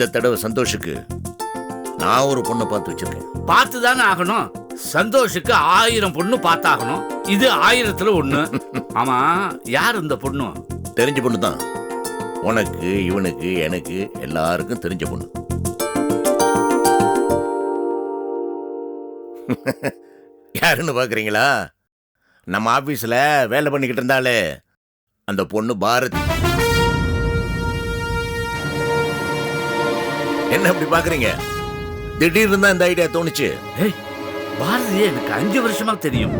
இந்த தடவை சந்தோஷுக்கு நான் ஒரு பொண்ணை பார்த்து வச்சிருக்கேன். பார்த்து தானே ஆகணும். சந்தோஷுக்கு ஆயிரம் பொண்ணு பார்த்தாகணும். இது ஆயிரத்துல ஒண்ணு. ஆமா யார் இந்த பொண்ணு? தெரிஞ்ச பொண்ணு தான் உனக்கு இவனுக்கு எனக்கு எல்லாருக்கும் தெரிஞ்ச பொண்ணு. யாருன்னு பாக்குறீங்களா? நம்ம ஆபீஸ்ல வேலை பண்ணிக்கிட்டு இருந்தாலே அந்த பொண்ணு பாரதி. என்ன அப்படி பாக்குறீங்க? திடீர்னு தான் இந்த ஐடியா தோணுச்சு. ஏய் பாரதியே எனக்கு அஞ்சு வருஷமா தெரியும்.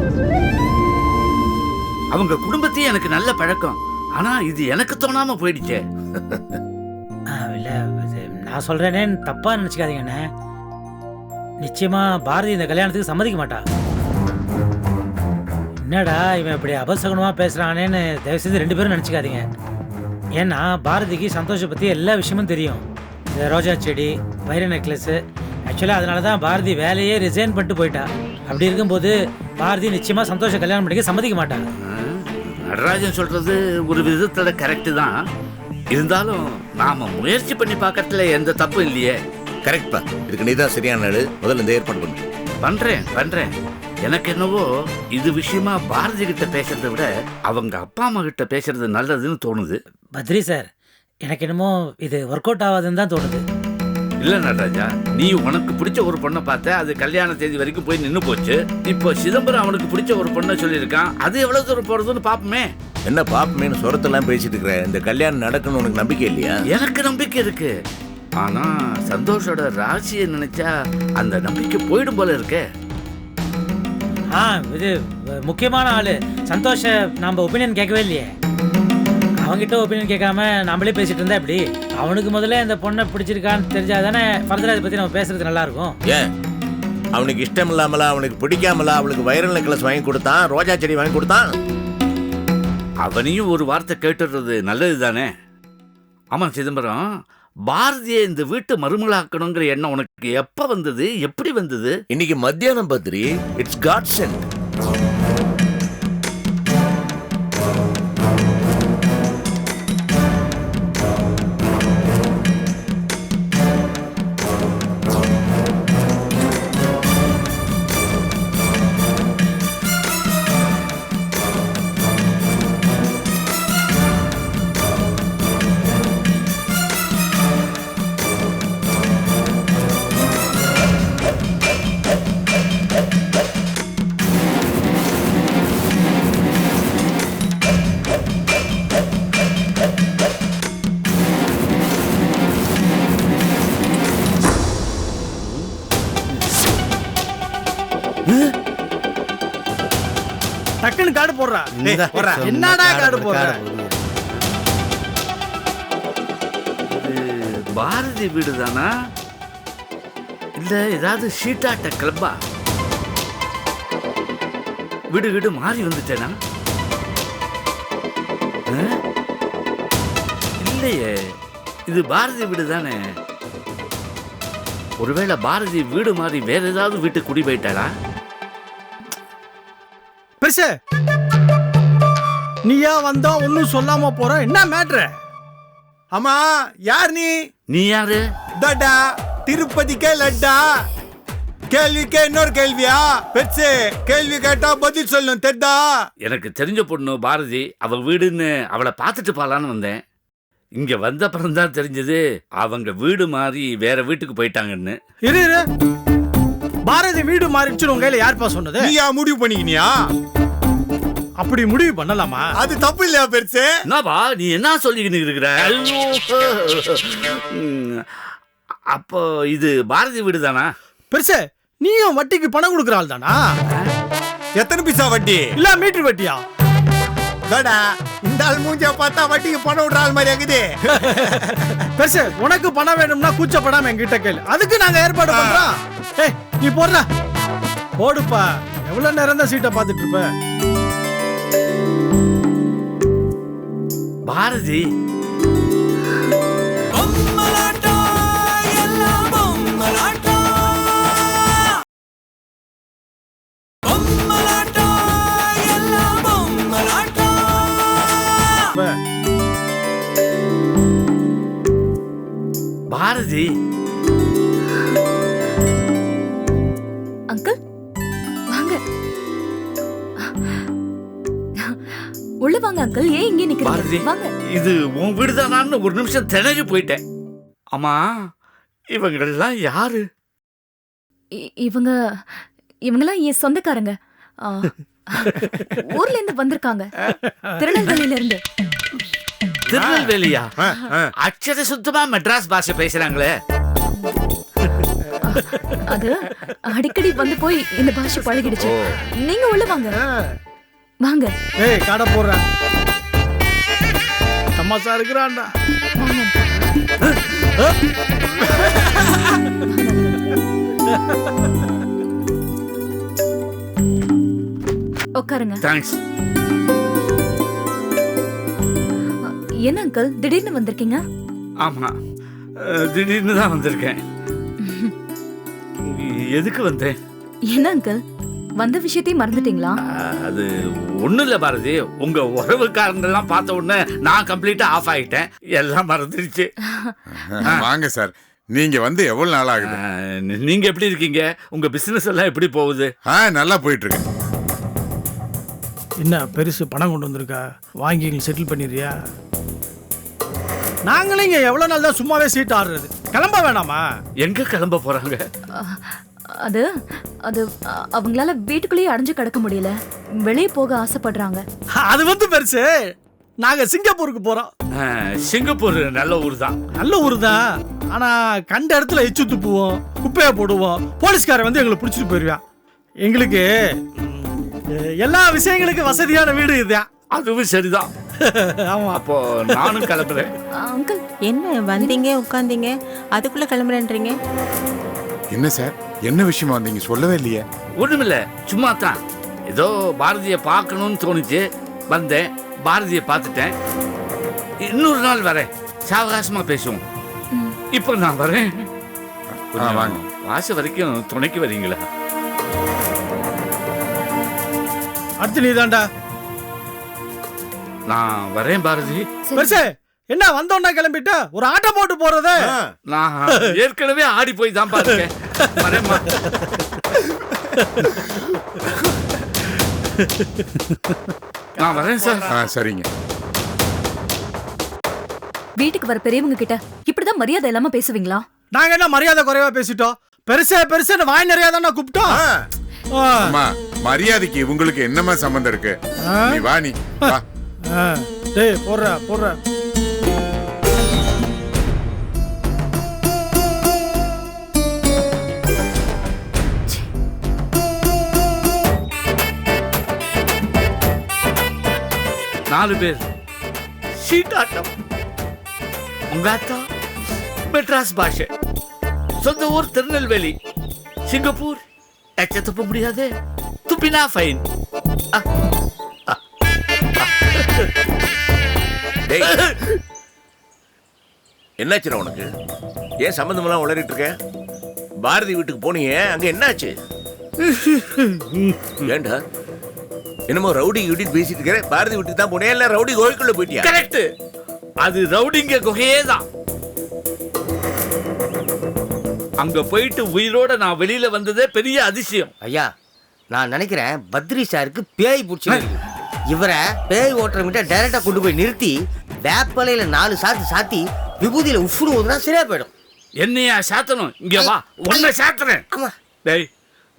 அவங்க குடும்பத்தையும் எனக்கு நல்ல பழக்கம். ஆனா இது எனக்கு தோணாம போயிடுச்சே. இல்ல நான் சொல்றேனேன்னு தப்பா நினைச்சுக்காதீங்கண்ணே நிச்சயமா பாரதி இந்த கல்யாணத்துக்கு சம்மதிக்க மாட்டா. என்னடா இவன் இப்படி அபசகுணமா பேசுறானேன்னு தயவு செய்து ரெண்டு பேரும் நினைச்சுக்காதீங்க. ஏன்னா பாரதிக்கு சந்தோஷை பத்தி எல்லா விஷயமும் தெரியும். இந்த ரோஜா செடி வைர நெக்லஸ். ஆக்சுவலாக அதனால தான் பாரதி வேலையே ரிசைன் பண்ணிட்டு போயிட்டா. அப்படி இருக்கும்போது பாரதி நிச்சயமா சந்தோஷ கல்யாணம் பண்ணிக்க சம்மதிக்க மாட்டா ஆ, நடராஜன் சொல்றது ஒரு விதத்துல கரெக்ட் தான். இருந்தாலும் நாம முயற்சி பண்ணி பார்க்கறதுல எந்த தப்பும் இல்லையே. கரெக்ட்பா இதுக்கு நீ தான் சரியான ஆளு. முதல்ல இந்த ஏற்பாடு பண்ணு. பண்றேன் பண்றேன். எனக்கு என்னவோ இது விஷயமா பாரதி கிட்ட பேசுறதை விட அவங்க அப்பா அம்மா கிட்ட பேசுறது நல்லதுன்னு தோணுது. பத்ரி சார் எனக்கு என்னமோ இது ஒர்க் அவுட் ஆகாதுன்னு தான் தோணுது. இல்ல நடராஜா நீ உனக்கு பிடிச்ச ஒரு பொண்ணை பார்த்த அது கல்யாண தேதி வரைக்கும் போய் நின்னு போச்சு. இப்போ சிதம்பரம் அவனுக்கு பிடிச்ச ஒரு பொண்ணை சொல்லியிருக்கான். அது எவ்வளவு தூரம் போறதுன்னு பாப்போமே. என்ன பாப்பமேனு சொரத்தெல்லாம் பேசிட்டு இருக்கிற இந்த கல்யாணம் நடக்கணும்னு உனக்கு நம்பிக்கை இல்லையா? எனக்கு நம்பிக்கை இருக்கு. ஆனா சந்தோஷோட ராசியை நினைச்சா அந்த நம்பிக்கை போயிடும் போல இருக்கே. ஆ இது முக்கியமான ஆளு. சந்தோஷ நாம ஒப்பீனியன் கேட்கவே இல்லையே. அவன்கிட்ட ஒப்பீனியன் கேட்காம நாமளே பேசிட்டு இருந்தா எப்படி? அவனுக்கு முதல்ல இந்த பொண்ணை பிடிச்சிருக்கான்னு தெரிஞ்சா தானே ஃபர்தரா இதை பத்தி நம்ம பேசுறது நல்லா இருக்கும் ஏன்? அவனுக்கு இஷ்டம் இல்லாமலா அவனுக்கு பிடிக்காமலா அவளுக்கு வைரல் நெக்லஸ் வாங்கி கொடுத்தான் ரோஜா செடி வாங்கி கொடுத்தான்? அவனையும் ஒரு வார்த்தை கேட்டுடுறது நல்லது தானே ஆமா சிதம்பரம் பாரதியை இந்த வீட்டு மருமலாக்கணுங்கிற எண்ணம் உனக்கு எப்ப வந்தது? எப்படி வந்தது? இன்னைக்கு மத்தியானம் பத்ரி இட்ஸ் காட் சென்ட் டக்குன்னு கார்டு போடுறா. போடுறா. என்னடா கார்டு போடுற பாரதி வீடு தானா இல்ல ஏதாவது ஷீட்டாட்ட கிளப்பா? வீடு வீடு மாறி வந்துட்டேனா? இல்லையே இது பாரதி வீடு தானே ஒருவேளை பாரதி வீடு மாறி வேற ஏதாவது வீட்டுக்கு குடி போயிட்டாளா? பெருசு நீயா வந்தா ஒன்னும் சொல்லாம போற? என்ன மேட்ரு ஆமா யார் நீ? நீ யாரு? தடா திருப்பதிக்கே லட்டா. கேள்விக்கே இன்னொரு கேள்வியா? பெருசு கேள்வி கேட்டா பதில் சொல்லணும் தெட்டா எனக்கு தெரிஞ்ச பொண்ணு பாரதி அவ வீடுன்னு அவளை பார்த்துட்டு போலான்னு வந்தேன். இங்க வந்த தான் தெரிஞ்சது அவங்க வீடு மாறி வேற வீட்டுக்கு போயிட்டாங்கன்னு. இரு இரு. பாரதி வீடு மாறிடுச்சுன்னு உங்க கையில யார்ப்பா சொன்னது? நீயா முடிவு பண்ணிக்கினியா? அப்படி முடிவு பண்ணலாமா? அது தப்பு இல்லையா பெருசு? என்னப்பா நீ என்ன சொல்லிக்கிட்டு இருக்கிற? ம், அப்போ இது பாரதி வீடு தானா? பெருசு நீயும் வட்டிக்கு பணம் கொடுக்குற ஆள் தானா எத்தனை பைசா வட்டி? இல்ல மீட்டர் வட்டியா? தடா இந்த ஆள் மூஞ்சிய பார்த்தா வட்டிக்கு பணம் விடுற ஆள் மாதிரி இருக்குது. பெருசு உனக்கு பணம் வேணும்னா கூச்சப்படாம என்கிட்ட கேளு. அதுக்கு நாங்க ஏற்பாடு பண்றோம். ஏய் நீ போடுற போடுப்பா. எவ்வளவு நேரம் தான் சீட்டை பார்த்துட்டு இருப்ப? பாரதி. பாரதி இது உன் வீடுதானான்னு ஒரு நிமிஷம் திணறி போயிட்டேன். ஆமா இவங்களெல்லாம் யாரு? இவங்க இவங்கெல்லாம் என் சொந்தக்காரங்க. ஊர்ல இருந்து வந்திருக்காங்க. திருநெல்வேலியில இருந்து திருநெல்வேலியா. அச்சத சுத்தமா மெட்ராஸ் பாஷை பேசுறாங்களே. அது அடிக்கடி வந்து போய் இந்த பாஷை பழகிடுச்சு. நீங்க உள்ள வாங்க. வாங்க. ஏய் கடை போடுறேன். தமாசா இருக்கிறான்டா. உட்காருங்க. தேங்க்ஸ் என்ன அங்கிள் திடீர்னு வந்திருக்கீங்க? ஆமா. திடீர்னு தான் வந்திருக்கேன். எதுக்கு வந்தேன்? என்ன அங்கிள் வந்த விஷயத்தையும் மறந்துட்டீங்களா? அது ஒண்ணும் இல்ல பாரதி. உங்க உறவுக்காரங்கெல்லாம் பார்த்த உடனே நான் கம்ப்ளீட்டா ஆஃப் ஆயிட்டேன். எல்லாம் மறந்துடுச்சு வாங்க சார். நீங்க வந்து எவ்வளவு நாள் ஆகுது? நீங்க எப்படி இருக்கீங்க? உங்க பிசினஸ் எல்லாம் எப்படி போகுது? ஆ நல்லா போயிட்டு இருக்கு என்ன பெருசு பணம் கொண்டு வந்திருக்கா? வாங்கி எங்களுக்கு செட்டில் பண்ணிடுறியா? நாங்களும் இங்க எவ்வளவு நாள் தான் சும்மாவே சீட் ஆடுறது. கிளம்ப வேணாமா? எங்க கிளம்ப போறாங்க? அது அது அவங்களால வீட்டுக்குள்ளேயே அடைஞ்சு கிடக்க முடியல. வெளியே போக ஆசைப்படுறாங்க. அது வந்து பெருசு. நாங்க சிங்கப்பூருக்கு போறோம். சிங்கப்பூர் நல்ல ஊர் தான். நல்ல ஊர் தான். ஆனா கண்ட இடத்துல எச்சு துப்புவோம் குப்பையை போடுவோம். போலீஸ்காரன் வந்து எங்களை பிடிச்சிட்டு போயிருவான் எங்களுக்கு எல்லா விஷயங்களுக்கும் வசதியான வீடு இதுதான். அதுவும் சரிதான். ஆமா. அப்போ நானும் கிளம்புறேன். அங்கிள். என்ன வந்தீங்க உட்காந்தீங்க? அதுக்குள்ள கிளம்புறேன்றீங்க? என்ன சார்? என்ன விஷயமா வந்தீங்க சொல்லவே இல்லையே? ஒண்ணுமில்ல சும்மா தான் ஏதோ பாரதிய பார்க்கணும்னு தோணுச்சு வந்தேன். பாரதிய பார்த்துட்டேன். இன்னொரு நாள் வரேன். சாவகாசமா பேசுவோம். இப்போ நான் வரேன். ஆ, வாங்க. வாச வரைக்கும் துணைக்கு வரீங்களா? அடுத்து நீதான்டா. நான் வரேன் பாரதி. பெருசு என்ன வந்தோன்னா கிளம்பிட்ட? ஒரு ஆட்டோ போட்டு போறது. நான் ஏற்கனவே ஆடி போய் தான் பாருங்க வரேம்மா நான் வரேன் சார். ஆ சரிங்க. வீட்டுக்கு வர பெரியவங்க கிட்ட இப்படிதான் மரியாதை இல்லாம பேசுவீங்களா? நாங்க என்ன மரியாதை குறைவா பேசிட்டோம் பெருசே பெருசுன்னு வாய் நிறையா தானே கூப்பிட்டோம் அம்மா மரியாதைக்கு இவங்களுக்கு என்னமா சம்பந்தம் இருக்கு. நீ வா நீ வா. டேய் போடுற போடுற. நாலு பேர். சீட்டாட்டம். உங்க அத்தா மெட்ராஸ் பாஷை. சொந்த ஊர் திருநெல்வேலி. சிங்கப்பூர். எச்ச துப்ப முடியாது. துப்பினா ஃபைன் என்னாச்சுடா உனக்கு? ஏன் சம்மந்தமெல்லாம் உளறிட்டு இருக்க? பாரதி வீட்டுக்கு போனீங்க அங்க என்னாச்சு? ஏண்டா? என்னமோ ரவுடி கிவுடி பேசிட்டு இருக்கிற பாரதி வீட்டுக்கு தான் போனேன். இல்ல ரவுடி கோயிலுக்குள்ள போயிட்டியா? கரெக்ட் அது ரவுடிங்க குகையே தான் அங்க போயிட்டு உயிரோட நான் வெளியில வந்ததே பெரிய அதிசயம். ஐயா நான் நினைக்கிறேன் பத்ரி சாருக்கு பேய் பிடிச்சி இவரை பேய் ஓட்டுறவங்கிட்ட டைரக்டா கொண்டு போய் நிறுத்தி வேப்பலையில நாலு சாத்து சாத்தி விபூதியில உஃப்னு ஊதுனா சரியா போயிடும். என்னையா சாத்தணும்? இங்க வா. உன்னை சாத்துறேன். ஆமா. டேய்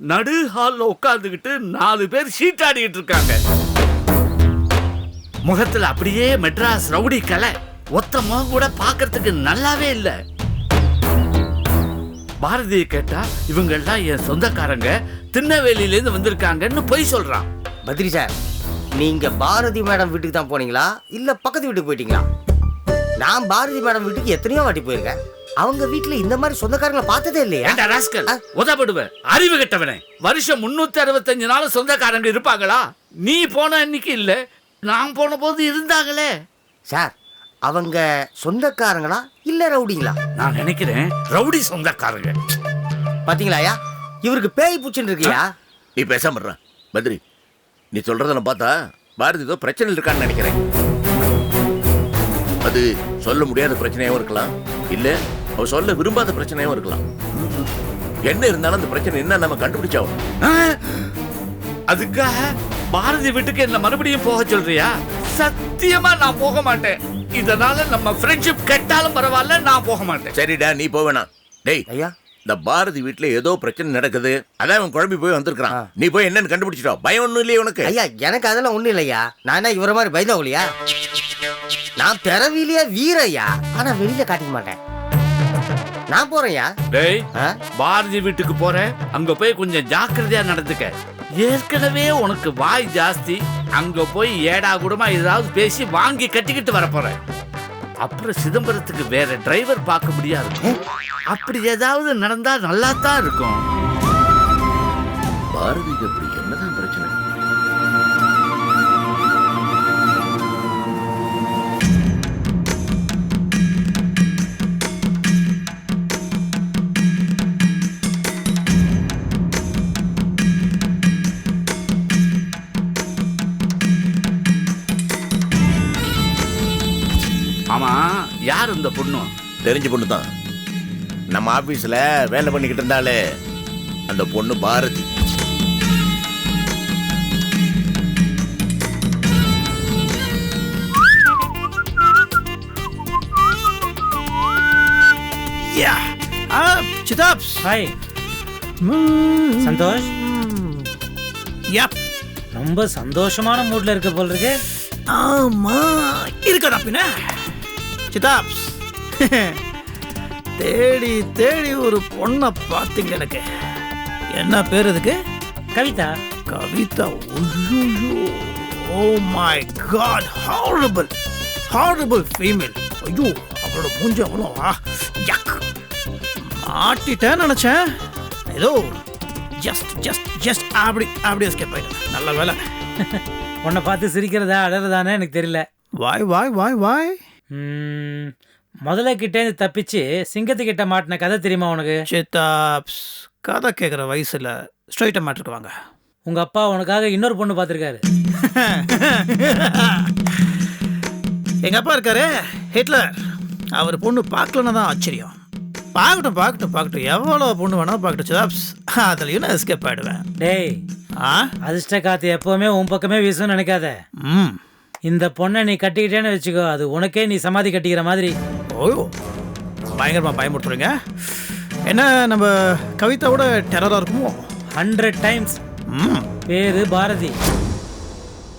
நடு ஹால்ல உட்கார்ந்துகிட்டு நாலு பேர் சீட்டாடிக்கிட்டு இருக்காங்க. முகத்துல அப்படியே மெட்ராஸ் ரவுடி கலை. ஒத்த முகம் கூட பார்க்கறதுக்கு நல்லாவே இல்லை. பாரதியை கேட்டா இவங்கெல்லாம் என் சொந்தக்காரங்க. திருநெல்வேலியில இருந்து வந்திருக்காங்கன்னு பொய் சொல்றான். பத்ரி சார் நீங்க பாரதி மேடம் வீட்டுக்கு தான் போனீங்களா? இல்ல பக்கத்து வீட்டுக்கு போயிட்டீங்களா? நான் பாரதி மேடம் வீட்டுக்கு எத்தனையோ வாட்டி போயிருக்கேன். அவங்க வீட்டுல இந்த மாதிரி சொந்தக்காரங்களை பார்த்ததே இல்லையா? ஏண்டா ராஸ்கல்? உதப்படுவேன் அறிவு கெட்டவனே. வருஷம் முன்னூத்தி அறுபத்தஞ்சு நாள் சொந்தக்காரங்க இருப்பாங்களா? நீ போன அன்னைக்கு இல்ல. நான் போன போது இருந்தாங்களே. சார் அவங்க சொந்தக்காரங்களா இல்ல ரவுடிங்களா? நான் நினைக்கிறேன் ரவுடி சொந்தக்காரங்க. பாத்தீங்களா ஐயா? இவருக்கு பேய் பூச்சின்னு இருக்கியா? நீ பேசாம. பத்ரி நீ சொல்றதெல்லாம் பார்த்தா பாரதி ஏதோ பிரச்சனை இருக்கான்னு நினைக்கிறேன். அது சொல்ல முடியாத பிரச்சனையாவும் இருக்கலாம். இல்ல அவ சொல்ல விரும்பாத பிரச்சனையும் இருக்கலாம். என்ன இருந்தாலும் அந்த பிரச்சனை என்ன நம்ம கண்டுபிடிச்சாவும்? அதுக்காக பாரதி வீட்டுக்கு என்ன மறுபடியும் போக சொல்றியா? சத்தியமா நான் போக மாட்டேன். இதனால நம்ம ஃப்ரெண்ட்ஷிப் கெட்டாலும் பரவாயில்ல நான் போக மாட்டேன். சரிடா நீ போவேணா டேய் ஐயா? இந்த பாரதி வீட்டுல ஏதோ பிரச்சனை நடக்குது. அதான் அவன் குழம்பி போய் வந்திருக்கான் நீ போய் என்னன்னு கண்டுபிடிச்சிட்டோ? பயம் ஒண்ணும் இல்லையே உனக்கு. ஐயா எனக்கு அதெல்லாம் ஒண்ணும் இல்லையா? நான் இவர மாதிரி பயந்தவங்களையா நான் பிறவிலேயே வீரையா ஆனா வெளியில காட்டிக்க மாட்டேன். நான் போறேன்யா. டேய்? பாரதி வீட்டுக்கு போறேன். அங்க போய் கொஞ்சம் ஜாக்கிரதையா நடந்துக்க. ஏற்கனவே உனக்கு வாய் ஜாஸ்தி. அங்க போய் ஏடா கூடமா ஏதாவது பேசி வாங்கி கட்டிக்கிட்டு வர போறேன். அப்புறம் சிதம்பரத்துக்கு வேற டிரைவர் பார்க்க முடியாது. அப்படி ஏதாவது நடந்தா நல்லா தான் இருக்கும். பாரதிக்கு அப்படி என்னதான் யார் இந்த பொண்ணு. தெரிஞ்ச பொண்ணு தான் நம்ம ஆபீஸ்ல வேலை பண்ணிக்கிட்டு இருந்தாலே அந்த பொண்ணு பாரதி. சிதாப்ஸ். ஹாய். சந்தோஷ். யப். ரொம்ப சந்தோஷமான மூட்ல இருக்க போல் இருக்கு. ஆமா. இருக்கடா பின்ன. சிதாப்ஸ். தேடி தேடி ஒரு பொண்ணை பார்த்தீங்க எனக்கு. என்ன பேர் இதுக்கு Kavitha. Kavitha. Oh my god horrible horrible female ஐயோ அவளோட மூஞ்சி அவ்வளோ யக் மாட்டிட்டேன்னு நினச்சேன். ஏதோ ஜஸ்ட் ஜஸ்ட் ஜஸ்ட் அப்படி அப்படி எஸ்கேப் ஆயிட்டேன். நல்ல வேலை. உன்னை பார்த்து சிரிக்கிறதா அழறதானே எனக்கு தெரியல. வாய் வாய் வாய் வாய். ம், முதல்ல கிட்டேருந்து தப்பிச்சு சிங்கத்துக்கிட்ட மாட்டின கதை தெரியுமா உனக்கு? சித்தாப்ஸ் கதை கேட்குற வயசில் ஸ்ட்ரைட்டாக மாட்டிருக்கு வாங்க உங்க அப்பா உனக்காக இன்னொரு பொண்ணு பார்த்துருக்காரு. எங்கள் அப்பா இருக்காரு ஹிட்லர். அவர் பொண்ணு பார்க்கலன்னு தான் ஆச்சரியம். பார்க்கட்டும் பார்க்கட்டும் பார்க்கட்டும். எவ்வளோ பொண்ணு வேணாலும் பார்க்கட்டும் சிதாப்ஸ் அதுலேயும் நான் எஸ்கேப் ஆகிடுவேன் டேய் ஆ? அதிர்ஷ்ட காத்து எப்பவுமே உன் பக்கமே வீசும்னு நினைக்காத. ம். இந்த பொண்ணை நீ கட்டிக்கிட்டேன்னு வச்சுக்கோ. அது உனக்கே நீ சமாதி கட்டிக்கிற மாதிரி. ஓயோ பயங்கரமாக பயமுறுத்துறீங்க. என்ன நம்ம கவிதாவோட டெரராக இருக்குமோ? ஹண்ட்ரட் டைம்ஸ் ம். பேரு பாரதி.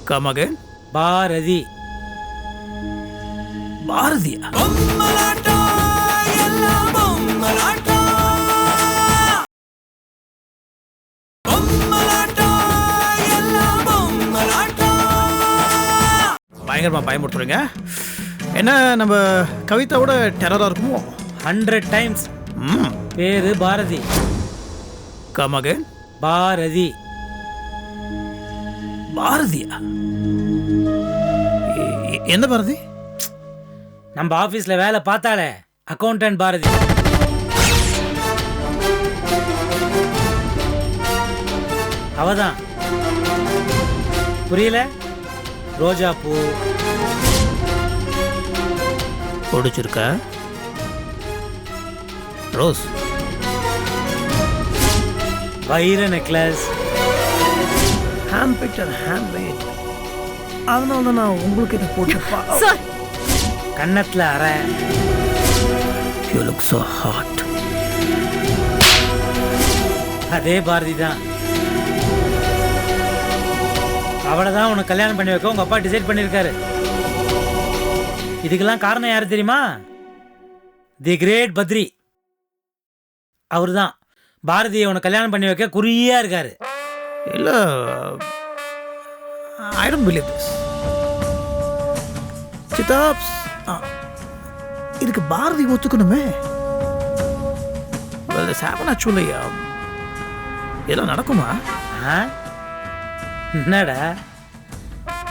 கமகு பாரதி. பாரதியா? பயங்கரமாக பயமுறுத்துறீங்க. என்ன நம்ம கவிதாவோட டெரராக இருக்குமோ? ஹண்ட்ரட் டைம்ஸ் ம். பேரு பாரதி. கமகு பாரதி. பாரதியா? எ- எ- எந்த பாரதி? நம்ம ஆபீஸ்ல வேலை பார்த்தாலே அக்கௌண்டன்ட் பாரதி. அவதான். புரியல? ரோஜா பூ பிடிச்சிருக்க ரோஸ். வைர necklace. Hand picture hand made அதனால தான் நான் உங்களுக்கு இதை சார் கன்னத்துல அரை யூ லுக் ஸோ ஹாட் அதே பாரதி தான். அவளை தான் உனக்கு கல்யாணம் பண்ணி வைக்க உங்க அப்பா டிசைட் பண்ணியிருக்காரு இதுக்கெல்லாம் காரணம் யாரு தெரியுமா? தி கிரேட் பத்ரி அவர் தான் பாரதியை உனக்கு கல்யாணம் பண்ணி வைக்க குறியா இருக்காரு. இல்லை ஐ டோன்ட் பிலீவ் திஸ் சிதாப்ஸ் இதுக்கு Bharathi ஒத்துக்கணுமே? This happen actually um, இதெல்லாம் நடக்குமா? என்னடா?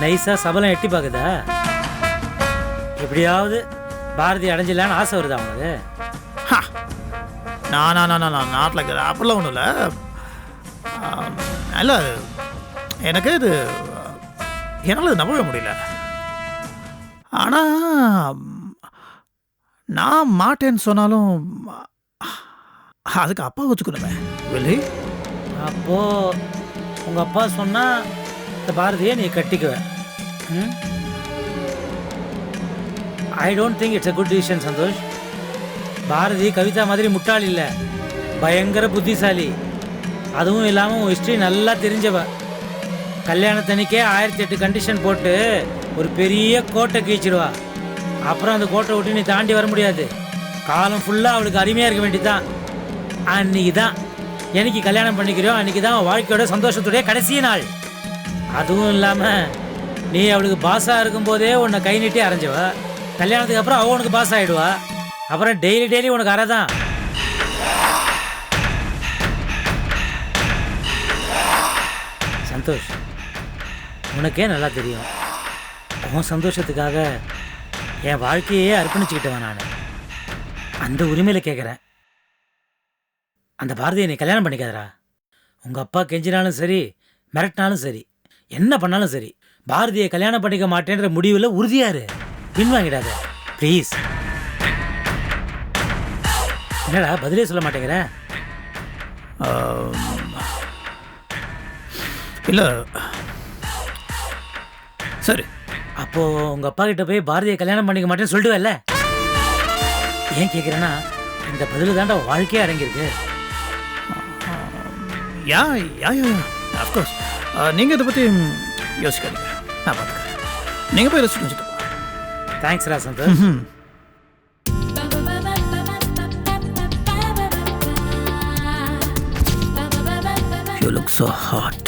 நைஸா சபலம் எட்டி பார்க்குதா? எப்படியாவது பாரதி அடைஞ்சிடலான்னு ஆசை வருதா ஹா. நான் நான் நான் நான் நாட் லைக் அப்படிலாம் ஒன்றும் இல்லை. இல்லை எனக்கு இது என்னால் இது நம்பவே முடியல. ஆனால் நான் மாட்டேன்னு சொன்னாலும் அதுக்கு அப்பா ஒத்துக்கணுமே. வெளி அப்போ உங்க அப்பா சொன்னா இந்த பாரதியை நீ கட்டிக்குவ. I don't think it's a good decision Santhosh. Bharathi Kavitha மாதிரி முட்டாள் இல்லை. பயங்கர புத்திசாலி. அதுவும் இல்லாமல் உன் ஹிஸ்ட்ரி நல்லா தெரிஞ்சவ. கல்யாணத்தன்னைக்கே ஆயிரத்தி எட்டு கண்டிஷன் போட்டு ஒரு பெரிய கோட்டை கீச்சிடுவா அப்புறம் அந்த கோட்டை விட்டு நீ தாண்டி வர முடியாது. காலம் ஃபுல்லாக அவளுக்கு அருமையாக இருக்க வேண்டியதுதான். அன்னைக்கு தான் எனக்கு கல்யாணம் பண்ணிக்கிறோம் அன்னைக்கு தான் வாழ்க்கையோட சந்தோஷத்துடைய கடைசி நாள். அதுவும் இல்லாமல் நீ அவளுக்கு பாஸாக இருக்கும்போதே உன்னை கை நீட்டி அரைஞ்சவ. கல்யாணத்துக்கு அப்புறம் அவ உனக்கு பாஸ் ஆகிடுவா அப்புறம் டெய்லி டெய்லி உனக்கு அரை தான். சந்தோஷ் உனக்கே நல்லா தெரியும். உன் சந்தோஷத்துக்காக என் வாழ்க்கையே அர்ப்பணிச்சுக்கிட்டவன் நான். அந்த உரிமையில் கேட்குறேன் அந்த பாரதியை நீ கல்யாணம் பண்ணிக்காதரா உங்கள் அப்பா கெஞ்சினாலும் சரி மிரட்டினாலும் சரி என்ன பண்ணாலும் சரி பாரதியை கல்யாணம் பண்ணிக்க மாட்டேன்ற முடிவில் உறுதியாரு பின்வாங்கிடாத ப்ளீஸ் என்னடா பதிலே சொல்ல மாட்டேங்கிற? இல்லை. சரி. அப்போ உங்க அப்பா கிட்ட போய் பாரதியை கல்யாணம் பண்ணிக்க மாட்டேன்னு சொல்லிடுவேல்ல ஏன் கேட்குறேன்னா இந்த பதில் தாண்டா வாழ்க்கையே அடங்கியிருக்கு. யா யா யா அஃப்கோர்ஸ் நீங்கள் இதை பற்றி யோசிக்காதீங்க. நான் பார்த்துக்கிறேன். நீங்கள் போய் ரெஸ்ட் வச்சுட்டு thanks raw Santhosh you look so hot